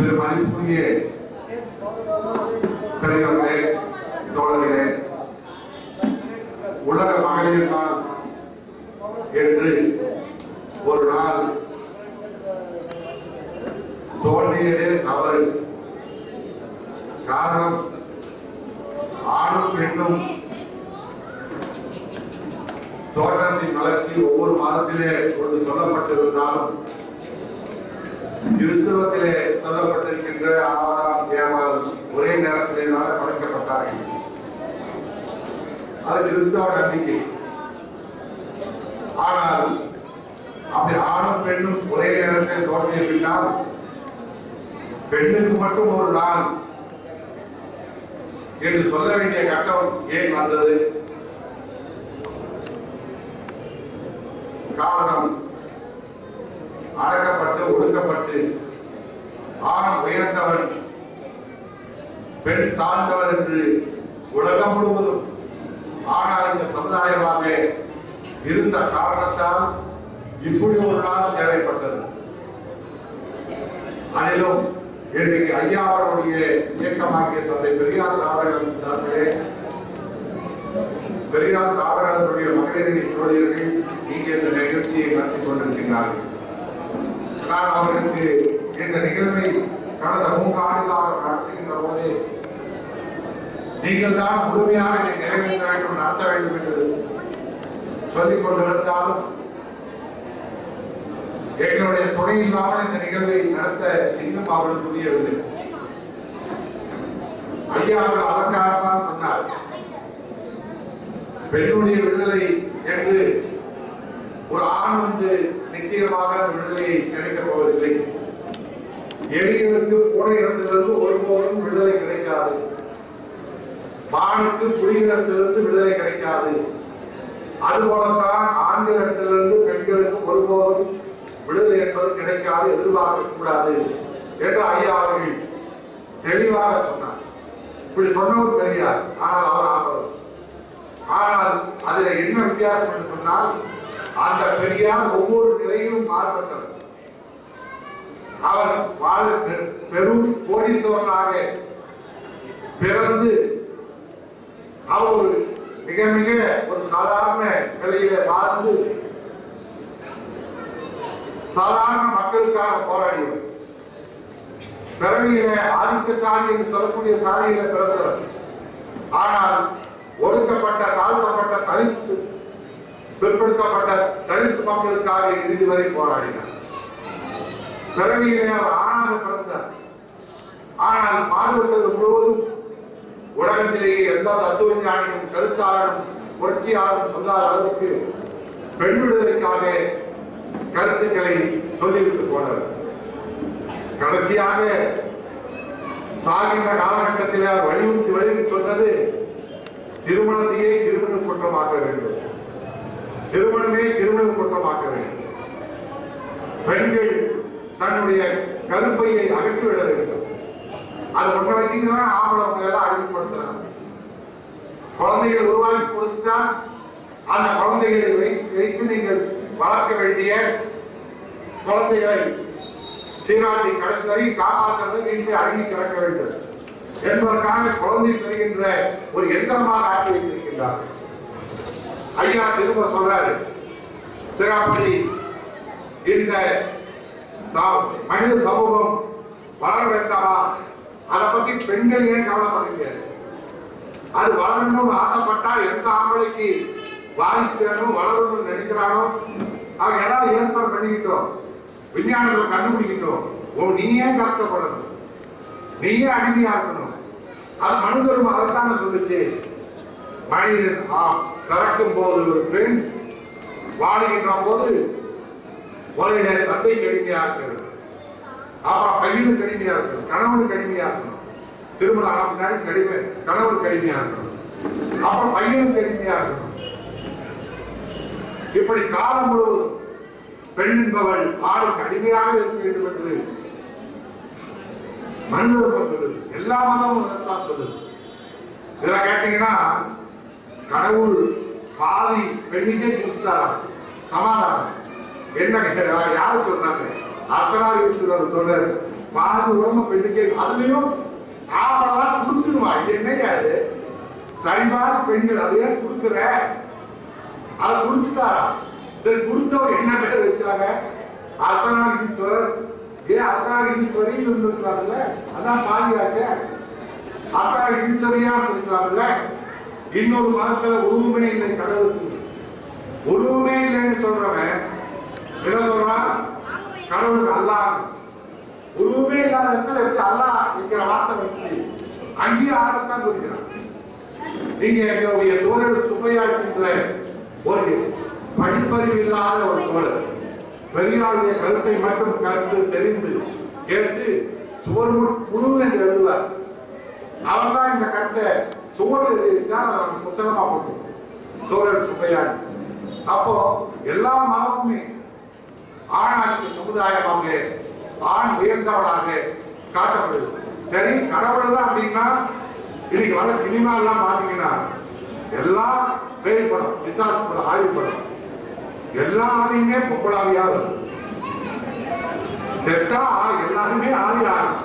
மதிப்புரிய பெரியவர்களே தோழர்களே உலக மகளிர் நாள் என்று ஒரு நாள் தோன்றியதே தவறு. காரணம் ஆணும் பெண்ணும் தோட்டத்தின் வளர்ச்சி ஒவ்வொரு மாதத்திலே ஒன்று சொல்லப்பட்டிருந்தாலும் கிறிஸ்தவத்திலே சொல்லப்பட்டிருக்கின்ற ஆதாரம் ஏமால் ஒரே நேரத்திலே படைக்கப்பட்டார்கள். அது கிறிஸ்தவ நம்பிக்கை. ஆனால் அப்படி ஆணும் பெண்ணும் ஒரே நேரத்தில் தோன்றிய பின்னால் பெண்ணுக்கு மட்டும் ஒரு நாள் என்று சொல்ல வேண்டிய கட்டம் ஏன் வந்தது? காரணம் அடக்கப்பட்டு ஒடுக்கப்பட்டு ஆண் உயர்ந்தவன் பெண் தாழ்ந்தவர் என்று உலகம் முழுவதும் ஆனால் இந்த சமுதாயமாக இருந்த காரணத்தால் இப்படி ஒரு நாள் தேவைப்பட்டது. அதிலும் இன்றைக்கு ஐயா அவர்களுடைய இயக்கமாகிய தந்தை பெரியார் திராவிடர் சார்பிலே பெரியார் திராவிடர்களுடைய மகளிர் தோழியர்கள் இங்கே இந்த நிகழ்ச்சியை நடத்தி கொண்டிருக்கிறார்கள். நான் அவருக்கு இந்த நிகழ்வை கடந்த மூன்று ஆண்டுகளாக நடத்துகின்ற போதே நீங்கள் தான் முழுமையாக இதை நிறைவேற்ற வேண்டும் நடத்த வேண்டும் என்று சொல்லிக் கொண்டிருந்தாலும் எங்களுடைய துணை இல்லாமல் இந்த நிகழ்வை நடத்த இன்னும் அவர்கள் புரியவில்லை ஐயா அவர்கள் அதற்காகத்தான் சொன்னார். பெண்ணுடைய விடுதலை என்று ஒரு ஆண் வந்து நிச்சயமாக விடுதலை கிடைக்கப் போவதில்லை. எளியவருக்கு போன இடத்திலிருந்து ஒருபோதும் விடுதலை கிடைக்காது. மானுக்கு புலிகளிடத்திலிருந்து விடுதலை கிடைக்காது. அதுபோலத்தான் ஆண்களிடத்திலிருந்து பெண்களுக்கு ஒருபோதும் விடுதலை என்பது கிடைக்காது எதிர்பார்க்க கூடாது என்று ஐயா அவர்கள் தெளிவாக சொன்னார். இப்படி சொன்னவர் பெரியார் ஆனால் அவர் ஆனால் அதுல என்ன வித்தியாசம் என்று சொன்னால் அந்த பெரியார் ஒவ்வொரு நிலையிலும் மாறுபட்டவர். அவர் வாழ பெரும் கோடீஸ்வரனாக பிறந்து அவர் ஒரு மிக மிக ஒரு சாதாரண நிலையில வாழ்ந்து சாதாரண மக்களுக்காக போராடியவர். பிறவியில ஆதிக்க சாதி என்று சொல்லக்கூடிய சாதியில பிறந்தவர். ஆனால் ஒடுக்கப்பட்ட தாழ்த்தப்பட்ட தலித்து பிற்படுத்தப்பட்ட தலித் மக்களுக்காக இறுதி வரை போராடினார். பிறவியிலே அவர் ஆணாக பிறந்தார். ஆனால் மாறுபட்டது முழுவதும் உலகத்திலேயே எந்த தத்துவ ஞானியும் கருத்தாளரும் புரட்சியாளரும் சொல்லாத அளவுக்கு பெண் விடுதலைக்காக கருத்துக்களை சொல்லிவிட்டு போனார் கடைசியாக சாகின்ற காலகட்டத்தில் வலியுறுத்தி வலியுறுத்தி சொன்னது திருமணத்தையே திருமண குற்றமாக்க வேண்டும். திருமணமே திருமண குற்றமாக்க வேண்டும். பெண்கள் தன்னுடைய கருப்பையை அகற்றிவிட வேண்டும். அது ஒன்றை வச்சுக்கிட்டு ஆம்பளை எல்லாம் அழிவுபடுத்துறாங்க குழந்தைகள் உருவாக்கி கொடுத்தா அந்த குழந்தைகளை வைத்து வைத்து நீங்கள் வளர்க்க வேண்டிய குழந்தைகளை சீராட்டி கடைசி வரை காப்பாற்றுறது நீங்கள் அடங்கி கிடக்க வேண்டும். என்பதற்காக குழந்தை பெறுகின்ற ஒரு எந்திரமாக ஆக்கி வைத்திருக்கின்றார்கள். ஐயா திரும்ப சொல்றாரு. சிறாப்படி இந்த மனித சமூகம் வளர வேண்டாமா அதை பத்தி பெண்கள் ஏன் கவலைப்படுறீங்க? அது வளரணும்னு ஆசைப்பட்டா எந்த ஆம்பளைக்கு வாரிசு வேணும் வளரணும்னு நினைக்கிறானோ? அவன் ஏதாவது ஏற்பாடு பண்ணிக்கிட்டோம். விஞ்ஞானத்தை கண்டுபிடிக்கிட்டோம். ஓ நீ ஏன் கஷ்டப்படணும்? நீ ஏன் அடிமையா இருக்கணும்? அது மனிதரும் அதைத்தானே சொல்லுச்சு. மனிதன் ஆ, பிறக்கும் போது ஒரு பெண் வாழுகின்ற போது முதலிலே தந்தை கடுமையா இருக்கிறது. அப்புறம் பையனும் கடுமையா இருக்கணும் கணவனும் கடுமையா இருக்கணும். திருமணம் ஆன பின்னாடி கடுமை கணவன் கடுமையா இருக்கணும். அப்புறம் பையனும் கடுமையா இருக்கணும். இப்படி காலம் முழுவதும் பெண் என்பவள் ஆளுக்கு கடுமையாக இருக்க வேண்டும் என்று மனிதர்கள் சொல்லுது. எல்லா மதமும் சொல்லுது. இதெல்லாம் கேட்டீங்கன்னா கடவுள் பாதி பெண்ணுக்கே கொடுத்தாராம் சமாதானம். என்ன கேட்டா யாரு சொன்னாங்க? அர்த்தநாதீஸ்வரர் சொன்னார் பாதி உடம்பு பெண்ணுக்கே அதுலயும் ஆவலாம் கொடுக்கணுமா? இது என்னங்க அது சரிபாதி பெண்கள் அது ஏன் கொடுக்குற அதை கொடுத்துட்டாரா? சரி கொடுத்தவர் என்ன பேர் வச்சாங்க? அர்த்தநாதீஸ்வரர். ஏன் அர்த்தநாதீஸ்வரி இருந்திருக்கலாம்ல அதான் பாதியாச்சே. அர்த்தநாதீஸ்வரியா இருந்திருக்கலாம்ல இன்னொரு மதத்துல உருவமே இல்லை கடவுளுக்கு. உருவமே இல்லைன்னு சொல்றவன் என்ன சொல்றான்? கடவுளுக்கு அல்லாஹ். உருவமே இல்லாத இடத்துல எப்படி அல்லா என்கிற வார்த்தை வச்சு அங்கேயும் ஆகத்தான் நீங்க எங்களுடைய தோழர் சுமையாக்கின்ற ஒரு படிப்பறிவு இல்லாத ஒரு தோழர். பெரியாருடைய கருத்தை மட்டும் கருத்து தெரிந்து கேட்டு சுவர் முழுவதும் எழுதுவார். அவர்தான் இந்த கருத்தை சுவர் எழுதி புத்தகமா போட்டு தோழர் சுமையாடி அப்போ எல்லா மதமுமே ஆணாக்கு சமுதாயமாக ஆண் உயர்ந்தவளாக காட்டப்படுது. சரி கடவுள் தான் அப்படின்னா இன்னைக்கு வர சினிமா எல்லாம் பாத்தீங்கன்னா எல்லாம் பேய் படம் விசாஸ் படம் ஆய்வு படம் எல்லா ஆணையுமே பொம்பளாவியா வருது. செத்தா எல்லாருமே ஆவி ஆகும்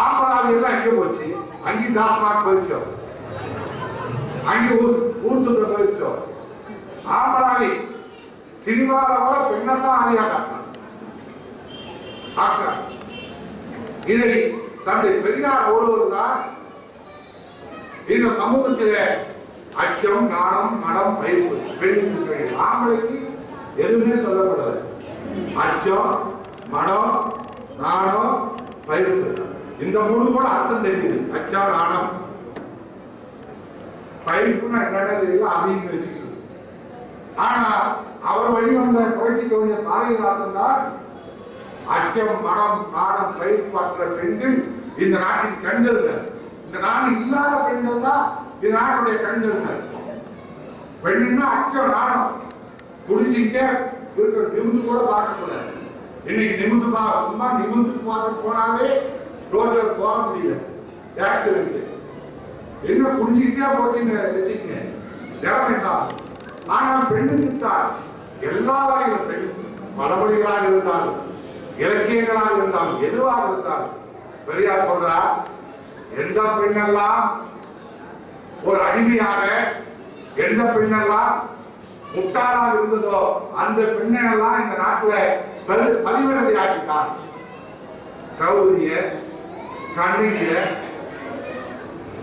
ஆம்பளாவி எல்லாம் எங்க போச்சு? அங்கே டாஸ்மாக் போயிடுச்சோம் அங்கே ஊர் ஊர் சுத்த போயிடுச்சோம் ஆம்பளாவி சினிமாவில் கூட பெண்ணத்தான் ஆவியா காட்டினான். இதை தந்தை பெரியார் ஒருவர் தான் இந்த சமூகத்தில அச்சம் நாணம் மனம் பயப்பு பெண்களுக்கு ஆம்பளைக்கு எதுவுமே சொல்லப்படல. அச்சம் மனம் நாணம் பயப்பு இந்த மூணு கூட அர்த்தம் தெரியுது. அச்சம் நாணம் பயிர்ப்புனா என்னன்னு தெரியல அப்படின்னு வச்சுக்கிட்டு ஆனா அவர் வழி வந்த புரட்சி கவிஞர் பாரதிதாசன் தான் அச்சம் மனம் நாணம் பயிர்ப்பாற்ற பெண்கள் இந்த நாட்டின் கண்கள் இந்த நாடு இல்லாத பெண்கள் தான் இந்த நாட்டுடைய கண்கள் பெண்ணுன்னா அச்சம் நாணம் குடிஞ்சிக்கிட்டே இருக்கிற நிமிந்து கூட பார்க்கக்கூடாது. இன்னைக்கு நிமிந்து பா சும்மா நிமிந்து பார்க்க போனாலே ரோட்ல போக முடியல. ஆக்சிடென்ட் என்ன புரிஞ்சுக்கிட்டே போச்சுங்க வச்சுக்கங்க. இடம் வேண்டாம் ஆனால் பெண்ணுக்கு தான். எல்லா வகையிலும் பெண் பழமொழிகளாக இருந்தாலும் இலக்கியங்களாக இருந்தாலும் எதுவாக இருந்தாலும். பெரியார் சொல்றா எந்த பெண்ணெல்லாம் ஒரு அடிமையாக எந்த பெண்ணெல்லாம் முட்டாளாக இருந்ததோ அந்த பெண்ணெல்லாம் இந்த நாட்டுல பதி- ஆக்கிட்டார் திரௌதிய கண்ணிய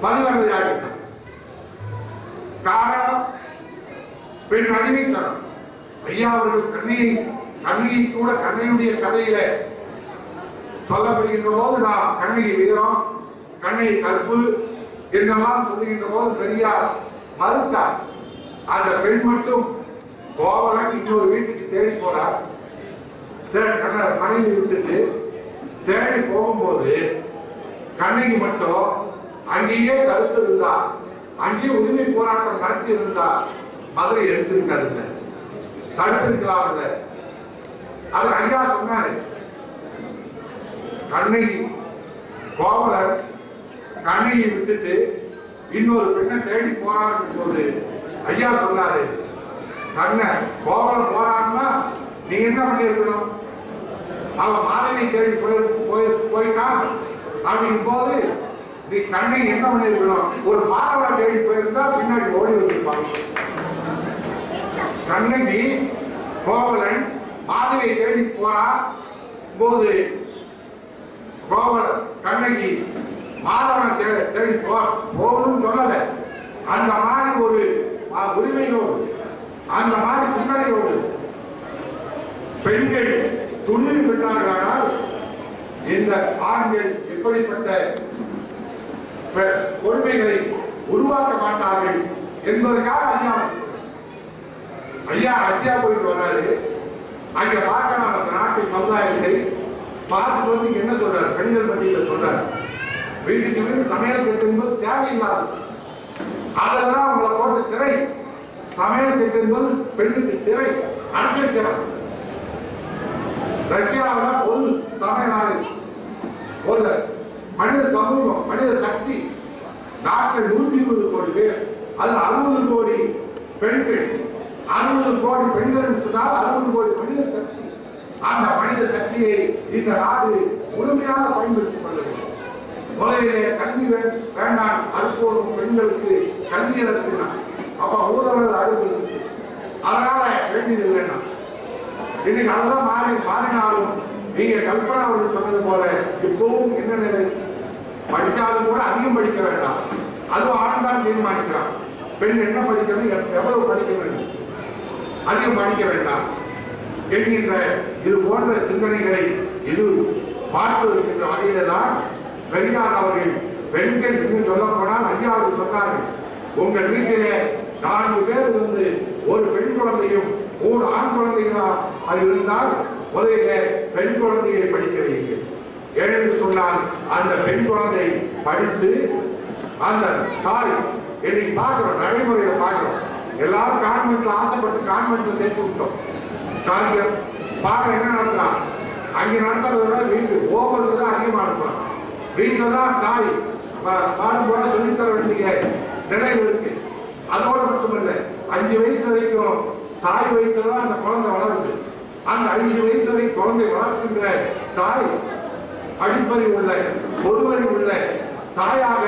பதிவிரதை ஆக்கிட்டார் காரணம் பெண் அடிமைத்தனம். ஐயா அவர்கள் கண்ணியை கண்ணியை கூட கண்ணையுடைய கதையில சொல்லப்படுகின்ற போது நான் கண்ணியை வீரம் கண்ணை கற்பு என்னெல்லாம் சொல்லுகின்ற போது பெரியார் மறுத்தார். அந்த பெண் மட்டும் கோவலன் இன்னொரு வீட்டுக்கு தேடி போறார் மனைவி விட்டுட்டு தேடி போகும்போது கண்ணகி மட்டும் அங்கேயே தடுத்து இருந்தா அங்கேயே உரிமை போராட்டம் நடத்தி இருந்தா மதுரை எடுத்திருக்காருங்க தடுத்திருக்கலாம் அது ஐயா சொன்னாரு. கண்ணகி கோவலர் கண்ணகியை விட்டுட்டு இன்னொரு பெண்ணை தேடி போறாருன்னு போது ஐயா சொன்னாரு கண்ண கோவலர் போறாருன்னா நீ என்ன பண்ணிருக்கணும் அவன் மாதவி தேடி போய் போய் போயிட்டான். அப்படிங்கும் போது நீ கண்ணை என்ன பண்ணிருக்கணும்? ஒரு மாணவரை தேடி போயிருந்தா பின்னாடி ஓடி வந்திருப்பாங்க. கண்ணகி கோவலன் மாதவியை தேடி போறா போது கோவலன் கண்ணகி மாதவனை தேடி தேடி போ போகணும்னு சொல்லல. அந்த மாதிரி ஒரு உரிமையோடு அந்த மாதிரி சிந்தனையோடு பெண்கள் துணிவு பெற்றார்களானால் இந்த ஆண்கள் எப்படிப்பட்ட கொடுமைகளை உருவாக்க மாட்டார்கள் என்பதற்காக ஐயா ஐயா ரஷ்யா போயிட்டு வராரு. அங்க பார்க்கலாம் அந்த நாட்டின் சமுதாயத்தை பார்த்துட்டு வந்து என்ன சொல்றாரு? பெண்கள் மத்தியில் சொல்றாரு. வீட்டுக்கு வீடு சமையல் கட்டு என்பது தேவையில்லாது. அதெல்லாம் உங்களை போட்டு சிறை. சமையல் கட்டு என்பது பெண்ணுக்கு சிறை. அரசியல் வச்சிடறாங்க ரஷ்யாவில் பொது சமயநாடு ஒரு மனித சமூகம் மனித சக்தி நாட்டில் நூத்தி இருபது கோடி பேர். அது அறுபது கோடி பெண்கள். அறுபது கோடி பெண்கள் சொன்னால் அறுபது கோடி மனித சக்தி. அந்த மனித சக்தியை இந்த நாடு முழுமையாக பயன்படுத்திக் கொள்ள வேண்டும். முதலிலே கல்வி வே- வேண்டாம். அறுப்போடும் பெண்களுக்கு கல்வி நடத்தினார் அப்ப ஊழல் அறுப்பு இருந்துச்சு. அதனால வேண்டியது வேண்டாம். இன்னைக்கு அதெல்லாம் மாறி மாறினாலும் நீங்க கல்பனா அவர்கள் சொன்னது போல இப்பவும் என்ன நிலை? படிச்சாலும் கூட அதிகம் படிக்க வேண்டாம். அதுவும் ஆண் தான் தீர்மானிக்கிறான் பெண் என்ன படிக்கிறது எவ்வளவு படிக்க வேண்டும்? அதிகம் படிக்க வேண்டாம். என்கின்ற இது போன்ற சிந்தனைகளை இது பார்த்து இருக்கின்ற வகையில தான் பெரியார் அவர்கள் பெண்கள் இன்னும் சொல்ல போனால் ஐயா அவர்கள் சொன்னார்கள். உங்கள் வீட்டிலே நான்கு பேர் இருந்து ஒரு பெண் குழந்தையும் மூணு ஆண் குழந்தைகளா அது இருந்தால் முதலிலே பெண் குழந்தையை படிக்க வையுங்கள் ஏனென்று சொன்னால் அந்த பெண் குழந்தை படித்து அந்த தாய் என்னை பார்க்கிறோம் நடைமுறையில பார்க்கிறோம். எல்லாரும் கான்வென்ட்ல ஆசைப்பட்டு கான்வென்ட்ல சேர்த்து விட்டோம். காங்கியம் பாடம் என்ன நடத்துறான்? அங்கே நடத்துறத விட வீட்டு ஓவருக்கு தான் அதிகமாக நடத்துறான். வீட்டில் தான் தாய் பா- பாடம் போட சொல்லித்தர வேண்டிய நினைவு இருக்கு. அதோட மட்டுமல்ல அஞ்சு வயசு வரைக்கும் தாய் வயிற்றுல தான் அந்த குழந்தை வளருது. அந்த ஐந்து வயசு வரை குழந்தை வளர்க்கின்ற தாய் படிப்பறிவு உள்ள பொதுவறிவு உள்ள தாயாக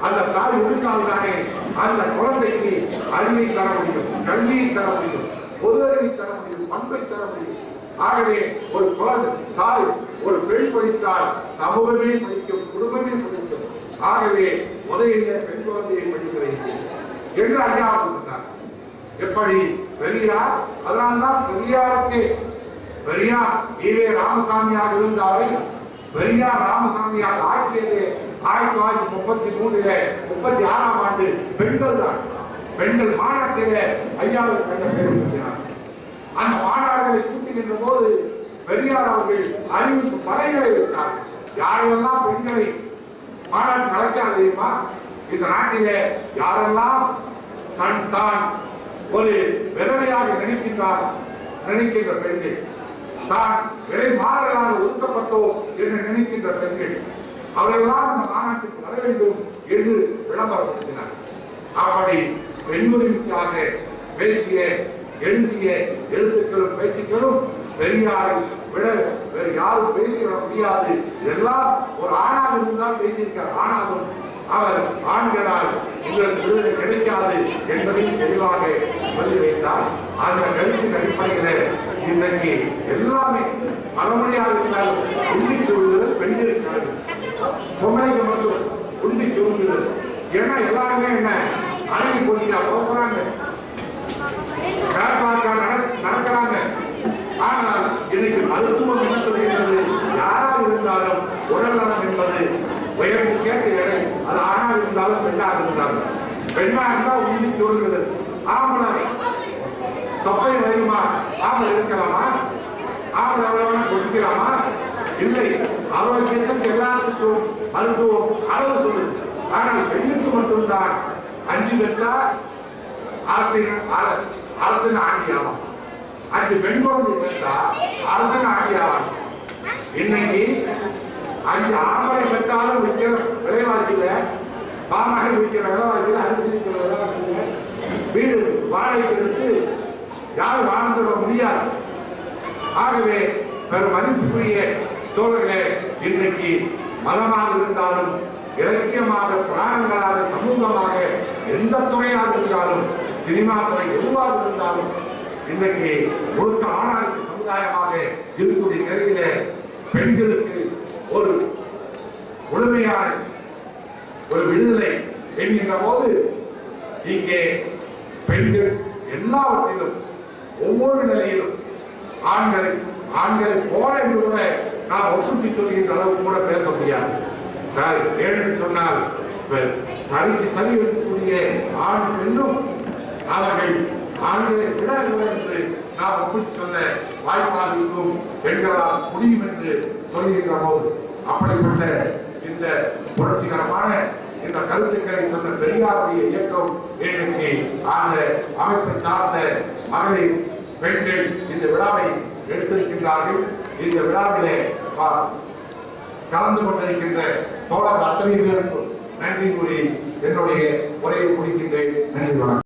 அந்த தாய் இருந்தால்தானே அந்த குழந்தைக்கு அறிவை தர முடியும் கல்வியை தர முடியும் பொது அறிவை தர முடியும் பண்பை தர முடியும். ஆகவே ஒரு குழந்தை தாய் ஒரு பெண் படித்தால் சமூகமே படிக்கும் குடும்பமே படிக்கும் ஆகவே முதலில் பெண் குழந்தையை படிக்க வைக்கும் என்று ஐயா சொன்னார் எப்படி? பெரியார்? அதனால்தான் பெரியாருக்கு பெரியார் ஈவே ராமசாமியாக இருந்தாரை பெரியார் ராமசாமியாக ஆக்கியது ஆயிரத்தி தொள்ளாயிரத்தி முப்பத்தி மூணுல முப்பத்தி ஆறாம் ஆண்டு பெண்கள் தான். பெண்கள் மாநாட்டிலே ஐயாவது கண்ட பேர் அந்த மாநாடுகளை கூட்டுகின்ற போது பெரியார் அவர்கள் அறிவிப்பு படைகளை வைத்தார். யாரெல்லாம் பெண்களை மாநாட்டு கலைச்சா தெரியுமா? இந்த நாட்டிலே யாரெல்லாம் தன் தான் ஒரு விதவையாக நினைக்கின்றார் நினைக்கின்ற பெண்கள்? தான் விலை மாறலாக ஒதுக்கப்பட்டோம் என்று நினைக்கின்ற பெண்கள் அவரெல்லாம் இந்த மாநாட்டுக்கு வர வேண்டும் என்று விளம்பரப்படுத்தினார். அப்படி பெண்ணுரிமைக்காக பேசிய எழுதிய எழுத்துக்களும் பேச்சுக்களும் பெரியாரை விட வேறு யாரும் பேசிவிட முடியாது. எல்லாம் ஒரு ஆணாக இருந்தால் பேசியிருக்கார் ஆனாலும் அவர் ஆண்களால் உங்களுக்கு விடுதலை கிடைக்காது என்பதையும் தெளிவாக சொல்லி வைத்தார். அந்த கருத்தின் அடிப்படையில் இன்றைக்கு எல்லாமே மனமொழியாக இருந்தாலும் உண்டி சூழ்நிலை பெண்களுக்காக பொம்பளைக்கு மட்டும் உண்டி சூழ்நிலை ஏன்னா எல்லாருமே என்ன? அழகி போட்டியா போகிறாங்க நடக்கிறாங்க. ஆனால் இன்னைக்கு மருத்துவம் என்ன சொல்கிறது யாராக இருந்தாலும் உடல் நலம் என்பது உயர்வு கேட்ட எடை. அது ஆணாக இருந்தாலும் பெண்ணாக இருந்தாலும். பெண்ணாக இருந்தால் உண்டி சூழ்நிலை ஆமாம் தொப்பை வருமா ஆம்பளை இருக்கலாமா ஆம்பளை எவ்வளவு கொடுக்கிறாமா இல்லை ஆரோக்கியத்துக்கு எல்லாத்துக்கும் மருத்துவம் அளவு சொல்லுது. ஆனால் பெண்ணுக்கு மட்டும்தான் அஞ்சு பெற்றா அரசின் அர- அரசின் ஆண்டியாகும் அஞ்சு பெண் குழந்தை பெற்றா அரசின் ஆண்டியாகும் இன்னைக்கு அஞ்சு ஆம்பளை பெற்றாலும் விற்கிற விலைவாசியில பாமக விற்கிற விலைவாசியில அரிசி விற்கிற விலைவாசி யாரும் வாழ்ந்துட முடியாது. ஆகவே பெரும் மதிப்புக்குரிய தோழர்களே இன்றைக்கு மதமாக இருந்தாலும் இலக்கியமாக புராணங்களாக சமூகமாக எந்த துறையாக இருந்தாலும் சினிமா துறை எதுவாக இருந்தாலும் இன்றைக்கு முழுக்க ஆணாதிக்க சமுதாயமாக இருக்கக்கூடிய நிலையில பெண்களுக்கு ஒரு முழுமையான ஒரு விடுதலை என்கின்ற போது இங்கே பெண்கள் எல்லாவற்றிலும் ஒவ்வொரு நிலையிலும் ஆண்களை ஆண்களை போல என்று கூட நாம் ஒப்புக்கு சொல்கின்ற அளவுக்கு கூட பேச முடியாது. சார் ஏன்னு சொன்னால் சரிக்கு சரி இருக்கக்கூடிய ஆண் பெண்ணும் அவர்கள் ஆண்களை விட என்று நாம் ஒப்புக்கு சொல்ல வாய்ப்பாக இருக்கும் பெண்களால் முடியும் என்று சொல்கின்ற போது அப்படிப்பட்ட இந்த புரட்சிகரமான இந்த கருத்துக்களை சொன்ன பெரியாருடைய இயக்கம் இன்றைக்கு அந்த அமைப்பை சார்ந்த மகளிர் பெண்கள் இந்த விழாவை எடுத்திருக்கின்றார்கள். இந்த விழாவிலே பா- கலந்து கொண்டிருக்கின்ற தோழர் அத்தனை பேருக்கும் நன்றி கூறி என்னுடைய உரையை முடிக்கின்றேன். நன்றி வணக்கம்.